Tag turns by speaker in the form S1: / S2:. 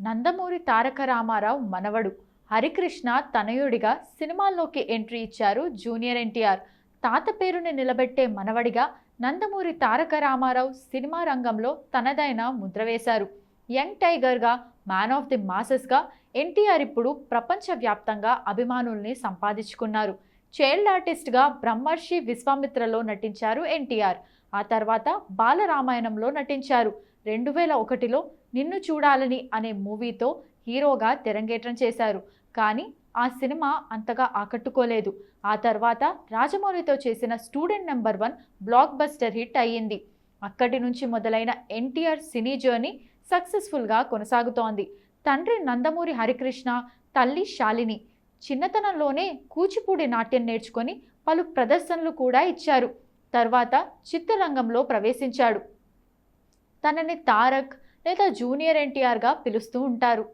S1: నందమూరి తారక రామారావు మనవడు. హరికృష్ణ తనయుడిగా సినిమాల్లోకి ఎంట్రీ ఇచ్చారు జూనియర్ ఎన్టీఆర్. తాత పేరుని నిలబెట్టే మనవడిగా నందమూరి తారక రామారావు సినిమా రంగంలో తనదైన ముద్ర వేశారు. యంగ్ టైగర్గా మ్యాన్ ఆఫ్ ది మాసెస్గా ఎన్టీఆర్ ఇప్పుడు ప్రపంచవ్యాప్తంగా అభిమానుల్ని సంపాదించుకున్నారు. చైల్డ్ ఆర్టిస్ట్గా బ్రహ్మర్షి విశ్వామిత్రలో నటించారు ఎన్టీఆర్. ఆ తర్వాత బాలరామాయణంలో నటించారు. రెండు వేల ఒకటిలో నిన్ను చూడాలని అనే మూవీతో హీరోగా తెరంగేట్రం చేశారు. కానీ ఆ సినిమా అంతగా ఆకట్టుకోలేదు. ఆ తర్వాత రాజమౌళితో చేసిన student number one blockbuster hit అయ్యింది. అక్కడి నుంచి మొదలైన ఎన్టీఆర్ సినీ జర్నీ సక్సెస్ఫుల్గా కొనసాగుతోంది. తండ్రి నందమూరి హరికృష్ణ తల్లి శాలిని చిన్నతనంలోనే కూచిపూడి నాట్యం నేర్చుకొని పలు ప్రదర్శనలు కూడా ఇచ్చారు. తర్వాత చిత్రరంగంలో ప్రవేశించాడు. తనని తారక్ లేదా జూనియర్ ఎన్టీఆర్గా పిలుస్తూ ఉంటారు.